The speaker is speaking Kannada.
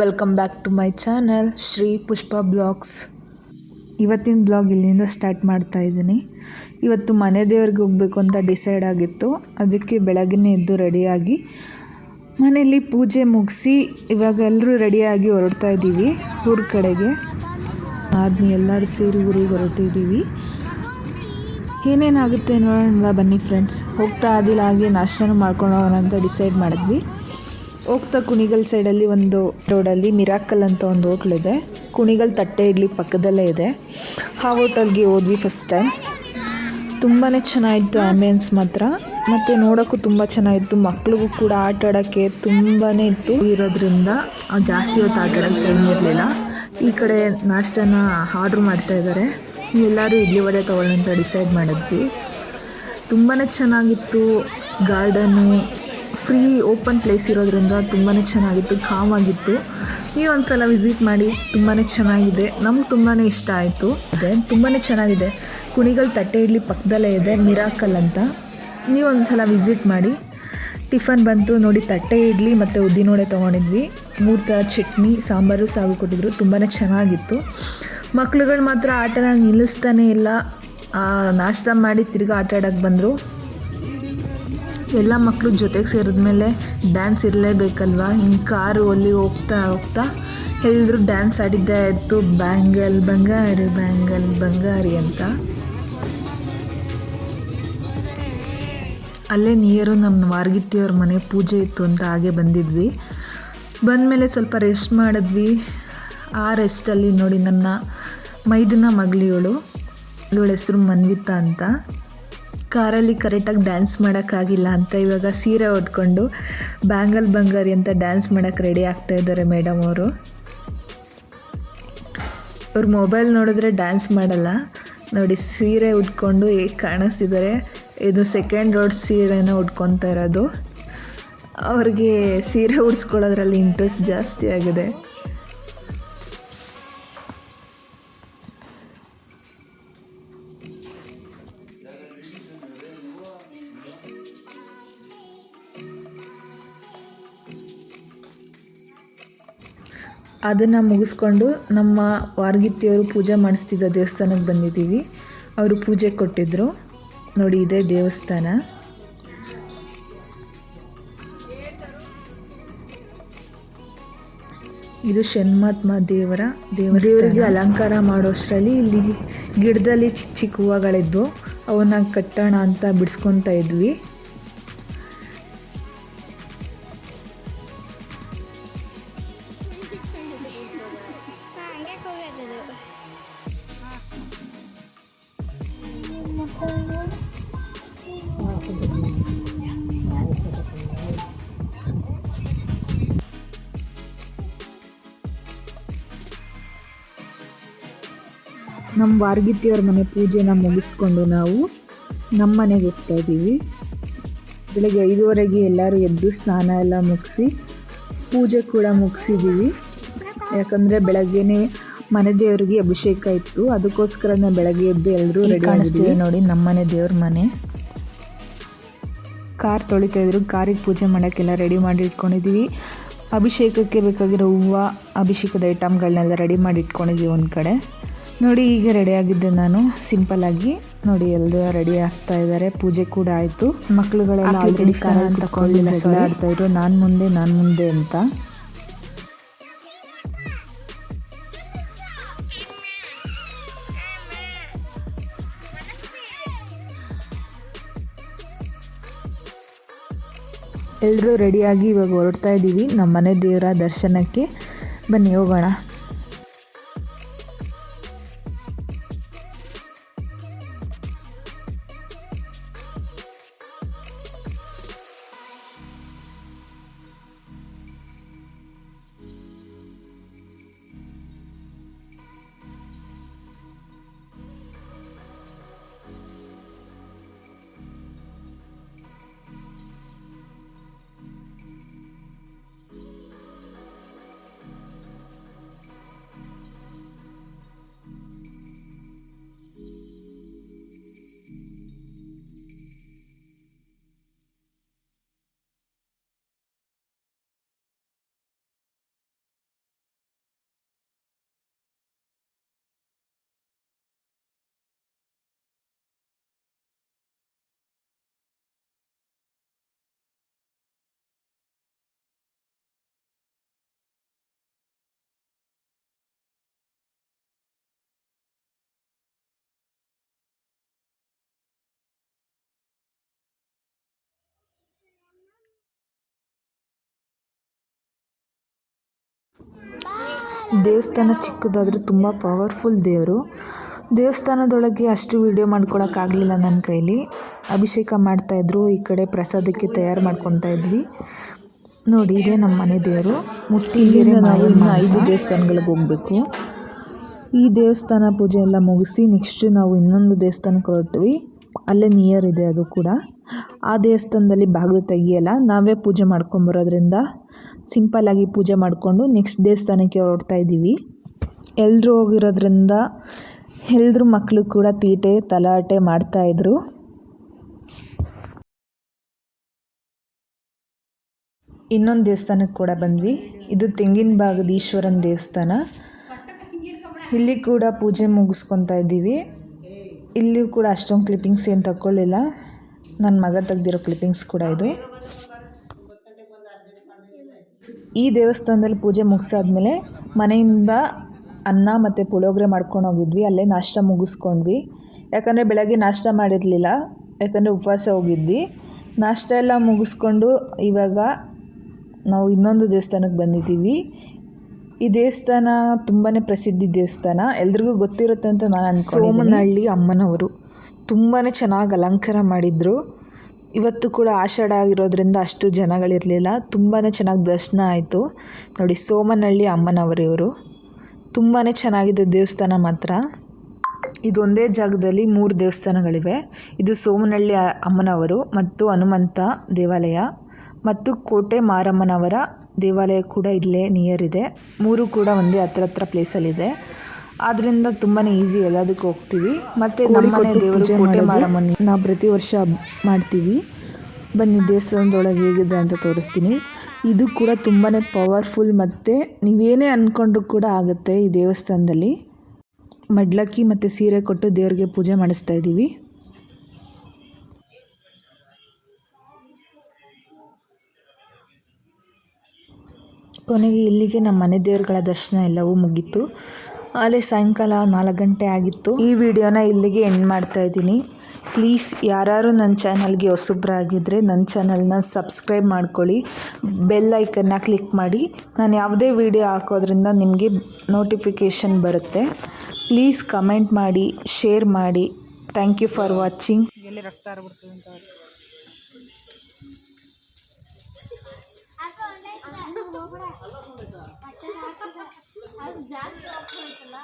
Welcome back to my channel Shri Pushpa blogs ಇವತ್ತಿನ ಬ್ಲಾಗ್ ಇಲ್ಲಿಂದ ಸ್ಟಾರ್ಟ್ ಮಾಡ್ತಾ ಇದ್ದೀನಿ. ಇವತ್ತು ಮನೆ ದೇವ್ರಿಗೆ ಹೋಗಬೇಕು ಅಂತ ಡಿಸೈಡ್ ಆಗಿತ್ತು. ಅದಕ್ಕೆ ಬೆಳಗ್ಗೆ ಎದ್ದು ರೆಡಿಯಾಗಿ ಮನೆಯಲ್ಲಿ ಪೂಜೆ ಮುಗಿಸಿ ಇವಾಗ ಎಲ್ಲರೂ ರೆಡಿಯಾಗಿ ಹೊರಡ್ತಾ ಇದ್ದೀವಿ ಊರ ಕಡೆಗೆ. ಆದ್ಮೇಲೆ ಎಲ್ಲರೂ ಸೇರಿ ಊರಿಗೆ ಹೊರಟಿದ್ದೀವಿ ಏನೇನಾಗುತ್ತೆ ನೋಡೋಣ ಬನ್ನಿ ಫ್ರೆಂಡ್ಸ್ ಹೋಗ್ತಾ ಆದಿಲ್ಲ ಹಾಗೆ ನಾಷ್ಟನೂ ಮಾಡ್ಕೊಂಡು ಹೋಗೋಣ ಅಂತ ಡಿಸೈಡ್ ಮಾಡಿದ್ವಿ. ಹೋಗ್ತಾ ಕುಣಿಗಲ್ ಸೈಡಲ್ಲಿ ಒಂದು ರೋಡಲ್ಲಿ ಮಿರಾಕಲ್ ಅಂತ ಒಂದು ಹೋಟ್ಲಿದೆ. ಕುಣಿಗಲ್ ತಟ್ಟೆ ಇಡ್ಲಿ ಪಕ್ಕದಲ್ಲೇ ಇದೆ. ಆ ಹೋಟೆಲ್ಗೆ ಹೋದ್ವಿ ಫಸ್ಟ್ ಟೈಮ್ ತುಂಬಾ ಚೆನ್ನಾಗಿತ್ತು ಆಂಬಿಯನ್ಸ್ ಮಾತ್ರ. ಮತ್ತು ನೋಡೋಕ್ಕೂ ತುಂಬ ಚೆನ್ನಾಗಿತ್ತು. ಮಕ್ಳಿಗೂ ಕೂಡ ಆಟ ಆಡೋಕ್ಕೆ ತುಂಬಾ ಇತ್ತು. ಇರೋದ್ರಿಂದ ಜಾಸ್ತಿ ಹೊತ್ತು ಆಟ ಆಡೋಕ್ಕೆ ಇರಲಿಲ್ಲ. ಈ ಕಡೆ ನಾಷ್ಟನ ಆರ್ಡ್ರ್ ಮಾಡ್ತಾ ಇದ್ದಾರೆ ಎಲ್ಲರೂ ಇಡ್ಲಿ ವಡೆ ಅಂತ ಡಿಸೈಡ್ ಮಾಡಿದ್ವಿ. ತುಂಬಾ ಚೆನ್ನಾಗಿತ್ತು. ಗಾರ್ಡನ್ನು ಫ್ರೀ ಓಪನ್ ಪ್ಲೇಸ್ ಇರೋದ್ರಿಂದ ತುಂಬಾ ಚೆನ್ನಾಗಿತ್ತು ಕಾಮ್ ಆಗಿತ್ತು ಒಂದು ಸಲ ವಿಸಿಟ್ ಮಾಡಿ ತುಂಬಾ ಚೆನ್ನಾಗಿದೆ. ನಮ್ಗೆ ತುಂಬಾ ಇಷ್ಟ ಆಯಿತು. ಅದೇ ತುಂಬಾ ಚೆನ್ನಾಗಿದೆ. ಕುಣಿಗಲ್ ತಟ್ಟೆ ಇಡ್ಲಿ ಪಕ್ಕದಲ್ಲೇ ಇದೆ, ಮಿರಾಕಲ್ ಅಂತ. ನೀವು ಒಂದು ಸಲ ವಿಸಿಟ್ ಮಾಡಿ. ಟಿಫನ್ ಬಂತು, ನೋಡಿ ತಟ್ಟೆ ಇಡ್ಲಿ ಮತ್ತು ಉದ್ದಿನೋಡೆ ತೊಗೊಂಡಿದ್ವಿ. ಮೂರು ಥರ ಚಟ್ನಿ, ಸಾಂಬಾರು, ಸಾಗು ಕೊಟ್ಟಿದ್ರು. ತುಂಬಾ ಚೆನ್ನಾಗಿತ್ತು. ಮಕ್ಳುಗಳು ಮಾತ್ರ ಆಟನ ನಿಲ್ಲಿಸ್ತಾನೆ ಇಲ್ಲ. ನಾಷ್ಟ ಮಾಡಿ ತಿರ್ಗಿ ಆಟ ಆಡೋಕ್ಕೆ ಬಂದರು. ಎಲ್ಲ ಮಕ್ಕಳು ಜೊತೆಗೆ ಸೇರಿದ್ಮೇಲೆ ಡ್ಯಾನ್ಸ್ ಇರಲೇಬೇಕಲ್ವಾ? ಹಿಂಗೆ ಕಾರು ಅಲ್ಲಿ ಹೋಗ್ತಾ ಹೋಗ್ತಾ ಎಲ್ಲರೂ ಡ್ಯಾನ್ಸ್ ಆಡಿದ್ದೇ ಆಯಿತು. ಬ್ಯಾಂಗಲ್ ಬಂಗಾರಿ ಬ್ಯಾಂಗಲ್ ಬಂಗಾರಿ ಅಂತ. ಅಲ್ಲೇ ನಿಯರು ನಮ್ಮ ವಾರ್ಗಿತ್ತಿಯವ್ರ ಮನೆ ಪೂಜೆ ಇತ್ತು ಅಂತ ಹಾಗೆ ಬಂದಿದ್ವಿ. ಬಂದಮೇಲೆ ಸ್ವಲ್ಪ ರೆಸ್ಟ್ ಮಾಡಿದ್ವಿ. ಆ ರೆಸ್ಟಲ್ಲಿ ನೋಡಿ ನನ್ನ ಮೈದನ ಮಗಳಿವಳು ಇವಳ ಹೆಸರು ಮನ್ವಿತಾ ಅಂತ. ಕಾರಲ್ಲಿ ಕರೆಕ್ಟಾಗಿ ಡ್ಯಾನ್ಸ್ ಮಾಡೋಕ್ಕಾಗಿಲ್ಲ ಅಂತ ಇವಾಗ ಸೀರೆ ಉಟ್ಕೊಂಡು ಬ್ಯಾಂಗಲ್ ಬಂಗಾರಿ ಅಂತ ಡ್ಯಾನ್ಸ್ ಮಾಡೋಕ್ಕೆ ರೆಡಿ ಆಗ್ತಾ ಇದ್ದಾರೆ ಮೇಡಮ್ ಅವರು. ಅವ್ರ ಮೊಬೈಲ್ ನೋಡಿದ್ರೆ ಡ್ಯಾನ್ಸ್ ಮಾಡಲ್ಲ. ನೋಡಿ, ಸೀರೆ ಉಟ್ಕೊಂಡು ಹೇಗೆ ಕಾಣಿಸ್ತಿದ್ದಾರೆ. ಇದು ಸೆಕೆಂಡ್ ರೋಡ್ ಸೀರೆನ ಉಟ್ಕೊತಾ ಇರೋದು. ಅವ್ರಿಗೆ ಸೀರೆ ಉಡ್ಸ್ಕೊಳ್ಳೋದ್ರಲ್ಲಿ ಇಂಟ್ರೆಸ್ಟ್ ಜಾಸ್ತಿ ಆಗಿದೆ. ಅದನ್ನು ಮುಗಿಸ್ಕೊಂಡು ನಮ್ಮ ವಾರ್ಗಿತ್ತಿಯವರು ಪೂಜೆ ಮಾಡಿಸ್ತಿದ್ದ ದೇವಸ್ಥಾನಕ್ಕೆ ಬಂದಿದ್ದೀವಿ. ಅವರು ಪೂಜೆ ಕೊಟ್ಟಿದ್ದರು ನೋಡಿ, ಇದೇ ದೇವಸ್ಥಾನ. ಇದು ಷಣ್ಮಾತ್ಮ ದೇವರ ದೇವ ದೇವರಿಗೆ ಅಲಂಕಾರ ಮಾಡೋಷ್ಟರಲ್ಲಿ ಇಲ್ಲಿ ಗಿಡದಲ್ಲಿ ಚಿಕ್ಕ ಚಿಕ್ಕ ಹೂವುಗಳಿದ್ವು. ಅವನ್ನ ಕಟ್ಟೋಣ ಅಂತ ಬಿಡಿಸ್ಕೊತಾ ಇದ್ವಿ. ನಮ್ಮ ವಾರ್ಗಿತ್ತಿಯವ್ರ ಮನೆ ಪೂಜೆನ ಮುಗಿಸ್ಕೊಂಡು ನಾವು ನಮ್ಮ ಮನೆಗೆ ಹೋಗ್ತಾ ಇದ್ದೀವಿ. ಬೆಳಗ್ಗೆ ಐದುವರೆಗೆ ಎಲ್ಲರೂ ಎದ್ದು ಸ್ನಾನ ಎಲ್ಲ ಮುಗಿಸಿ ಪೂಜೆ ಕೂಡ ಮುಗಿಸಿದ್ದೀವಿ. ಯಾಕಂದರೆ ಬೆಳಗ್ಗೆನೇ ಮನೆ ದೇವರಿಗೆ ಅಭಿಷೇಕ ಇತ್ತು. ಅದಕ್ಕೋಸ್ಕರ ನಾವು ಬೆಳಗ್ಗೆ ಎದ್ದು ಎಲ್ಲರೂ ರೆಡಿ ಕಾಣಿಸ್ತೀವಿ ನೋಡಿ ನಮ್ಮ ಮನೆ ದೇವ್ರ ಮನೆ. ಕಾರ್ ತೊಳಿತಾ ಇದ್ರು. ಕಾರಿಗೆ ಪೂಜೆ ಮಾಡೋಕ್ಕೆಲ್ಲ ರೆಡಿ ಮಾಡಿ ಇಟ್ಕೊಂಡಿದ್ದೀವಿ. ಅಭಿಷೇಕಕ್ಕೆ ಬೇಕಾಗಿರೋ ಹೂವು ಅಭಿಷೇಕದ ಐಟಮ್ಗಳನ್ನೆಲ್ಲ ರೆಡಿ ಮಾಡಿ ಇಟ್ಕೊಂಡಿದ್ದೀವಿ ಒಂದು ಕಡೆ. ನೋಡಿ ಈಗ ರೆಡಿ ಆಗಿದ್ದೆ ನಾನು. ಸಿಂಪಲ್ ಆಗಿ. ನೋಡಿ ಎಲ್ಲರೂ ರೆಡಿ ಆಗ್ತಾ ಇದ್ದಾರೆ ಪೂಜೆ ಕೂಡ ಆಯ್ತು. ಮಕ್ಕಳುಗಳೆಲ್ಲ ಆಲ್ರೆಡಿ ಕಾರಲ್ಲಿ ತಗೊಂಡು ಜಗಳ ಆಡ್ತಾ ಇದ್ರು. ನಾನು ಮುಂದೆ ನಾನು ಮುಂದೆ ಅಂತ. ಎಲ್ಲರೂ ರೆಡಿಯಾಗಿ ಇವಾಗ ಹೊರಡ್ತಾ ಇದ್ದೀವಿ ನಮ್ಮ ಮನೆ ದೇವರ ದರ್ಶನಕ್ಕೆ. ಬನ್ನಿ ಹೋಗೋಣ. ದೇವಸ್ಥಾನ ಚಿಕ್ಕದಾದರೂ ತುಂಬ ಪವರ್ಫುಲ್ ದೇವರು. ದೇವಸ್ಥಾನದೊಳಗೆ ಅಷ್ಟು ವೀಡಿಯೋ ಮಾಡ್ಕೊಳಕ್ಕಾಗಲಿಲ್ಲ ನನ್ನ ಕೈಲಿ. ಅಭಿಷೇಕ ಮಾಡ್ತಾಯಿದ್ರು ಈ ಕಡೆ ಪ್ರಸಾದಕ್ಕೆ ತಯಾರು ಮಾಡ್ಕೊತಾ ಇದ್ವಿ. ನೋಡಿ ಇದೇ ನಮ್ಮ ಮನೆ ದೇವರು. ಮುತ್ತಿಗೆರೆ ಇನ್ನು ಐದು ದೇವಸ್ಥಾನಗಳಿಗೆ ಹೋಗಬೇಕು. ಈ ದೇವಸ್ಥಾನ ಪೂಜೆ ಎಲ್ಲ ಮುಗಿಸಿ ನೆಕ್ಸ್ಟು ನಾವು ಇನ್ನೊಂದು ದೇವಸ್ಥಾನಕ್ಕೆ ಹೊರಟ್ವಿ. ಅಲ್ಲೇ ನಿಯರ್ ಇದೆ ಅದು ಕೂಡ. ಆ ದೇವಸ್ಥಾನದಲ್ಲಿ ಬಾಗಿಲು ತೆಗಿಯಲ್ಲ ನಾವೇ ಪೂಜೆ ಮಾಡ್ಕೊಂಬರೋದ್ರಿಂದ ಸಿಂಪಲ್ಲಾಗಿ ಪೂಜೆ ಮಾಡಿಕೊಂಡು ನೆಕ್ಸ್ಟ್ ದೇವಸ್ಥಾನಕ್ಕೆ ಹೊರಡ್ತಾ ಇದ್ದೀವಿ. ಎಲ್ಲರೂ ಹೋಗಿರೋದ್ರಿಂದ ಎಲ್ಲರೂ ಮಕ್ಕಳು ಕೂಡ ತೀಟೆ, ತಲಾಟೆ ಮಾಡ್ತಾಯಿದ್ರು ಇನ್ನೊಂದು ದೇವಸ್ಥಾನಕ್ಕೆ ಕೂಡ ಬಂದ್ವಿ. ಇದು ತೆಂಗಿನ ಭಾಗದ ಈಶ್ವರನ ದೇವಸ್ಥಾನ. ಇಲ್ಲಿ ಕೂಡ ಪೂಜೆ ಮುಗಿಸ್ಕೊತಾ ಇದ್ದೀವಿ. ಇಲ್ಲಿಯೂ ಕೂಡ ಅಷ್ಟೊಂದು ಕ್ಲಿಪ್ಪಿಂಗ್ಸ್ ಏನು ತಗೊಳ್ಳಿಲ್ಲ ನನ್ನ ಮಗ ತೆಗ್ದಿರೋ ಕ್ಲಿಪ್ಪಿಂಗ್ಸ್ ಕೂಡ ಇದು. ಈ ದೇವಸ್ಥಾನದಲ್ಲಿ ಪೂಜೆ ಮುಗಿಸಾದ್ಮೇಲೆ ಮನೆಯಿಂದ ಅನ್ನ ಮತ್ತು ಪುಳಿಯೋಗರೆ ಮಾಡ್ಕೊಂಡು ಹೋಗಿದ್ವಿ, ಅಲ್ಲೇ ನಾಷ್ಟ ಮುಗಿಸ್ಕೊಂಡ್ವಿ. ಯಾಕಂದರೆ ಬೆಳಗ್ಗೆ ನಾಷ್ಟ ಮಾಡಿರಲಿಲ್ಲ, ಯಾಕಂದರೆ ಉಪವಾಸ ಹೋಗಿದ್ವಿ. ನಾಷ್ಟ ಎಲ್ಲ ಮುಗಿಸ್ಕೊಂಡು ಇವಾಗ ನಾವು ಇನ್ನೊಂದು ದೇವಸ್ಥಾನಕ್ಕೆ ಬಂದಿದ್ದೀವಿ. ಈ ದೇವಸ್ಥಾನ ತುಂಬಾ ಪ್ರಸಿದ್ಧಿ ದೇವಸ್ಥಾನ, ಎಲ್ರಿಗೂ ಗೊತ್ತಿರುತ್ತೆ ಅಂತ ನಾನು ಸೋಮನಹಳ್ಳಿ ಅಮ್ಮನವರು ತುಂಬಾ ಚೆನ್ನಾಗಿ ಅಲಂಕಾರ ಮಾಡಿದರು. ಇವತ್ತು ಕೂಡ ಆಷಾಢ ಆಗಿರೋದ್ರಿಂದ ಅಷ್ಟು ಜನಗಳಿರಲಿಲ್ಲ. ತುಂಬಾ ಚೆನ್ನಾಗಿ ದರ್ಶನ ಆಯಿತು. ನೋಡಿ, ಸೋಮನಹಳ್ಳಿ ಅಮ್ಮನವರಿವರು. ತುಂಬಾ ಚೆನ್ನಾಗಿದೆ ದೇವಸ್ಥಾನ ಮಾತ್ರ. ಇದೊಂದೇ ಜಾಗದಲ್ಲಿ ಮೂರು ದೇವಸ್ಥಾನಗಳಿವೆ. ಇದು ಸೋಮನಹಳ್ಳಿ ಅಮ್ಮನವರು ಮತ್ತು ಹನುಮಂತ ದೇವಾಲಯ ಮತ್ತು ಕೋಟೆ ಮಾರಮ್ಮನವರ ದೇವಾಲಯ ಕೂಡ ಇಲ್ಲೇ ನಿಯರ್ ಇದೆ. ಮೂರು ಕೂಡ ಒಂದೇ ಹತ್ರ ಹತ್ರ ಪ್ಲೇಸಲ್ಲಿದೆ ಆದ್ದರಿಂದ ತುಂಬಾ ಈಸಿ ಎಲ್ಲದಕ್ಕೂ ಹೋಗ್ತೀವಿ. ಮತ್ತು ನಮ್ಮನೆ ದೇವರು ಕೋಟೆ ಮಾರಮ್ಮನ ನಾವು ಪ್ರತಿ ವರ್ಷ ಮಾಡ್ತೀವಿ. ಬನ್ನಿ ದೇವಸ್ಥಾನದೊಳಗೆ ಹೇಗಿದೆ ಅಂತ ತೋರಿಸ್ತೀನಿ. ಇದು ಕೂಡ ತುಂಬಾ ಪವರ್ಫುಲ್ ಮತ್ತು ನೀವೇನೇ ಅಂದ್ಕೊಂಡ್ರೂ ಕೂಡ ಆಗುತ್ತೆ ಈ ದೇವಸ್ಥಾನದಲ್ಲಿ. ಮಡ್ಲಕ್ಕಿ ಮತ್ತು ಸೀರೆ ಕೊಟ್ಟು ದೇವರಿಗೆ ಪೂಜೆ ಮಾಡಿಸ್ತಾ ಇದ್ದೀವಿ. ಕೊನೆಗೆ ಇಲ್ಲಿಗೆ ನಮ್ಮ ಮನೆ ದೇವರುಗಳ ದರ್ಶನ ಎಲ್ಲವೂ ಮುಗೀತು. ಅಲ್ಲೇ ಸಾಯಂಕಾಲ ನಾಲ್ಕು ಗಂಟೆ ಆಗಿತ್ತು. ಈ ವಿಡಿಯೋನ ಇಲ್ಲಿಗೆ ಎಂಡ್ ಮಾಡ್ತಾ ಇದ್ದೀನಿ. ಪ್ಲೀಸ್ ಯಾರು ನನ್ನ ಚಾನಲ್ಗೆ ಹೊಸಬ್ರಾಗಿದ್ದರೆ ನನ್ನ ಚಾನಲ್ನ ಸಬ್ಸ್ಕ್ರೈಬ್ ಮಾಡ್ಕೊಳ್ಳಿ. ಬೆಲ್ ಐಕನ್ನ ಕ್ಲಿಕ್ ಮಾಡಿ. ನಾನು ಯಾವುದೇ ವಿಡಿಯೋ ಹಾಕೋದ್ರಿಂದ ನಿಮಗೆ ನೋಟಿಫಿಕೇಷನ್ ಬರುತ್ತೆ. ಪ್ಲೀಸ್ ಕಮೆಂಟ್ ಮಾಡಿ ಶೇರ್ ಮಾಡಿ. ಥ್ಯಾಂಕ್ ಯು ಫಾರ್ ವಾಚಿಂಗ್ ಎಲ್ಲಿ ರಕ್ತ ಆಗ್ಬಿಡ್ತದೆ ಅಂತ 难听死了！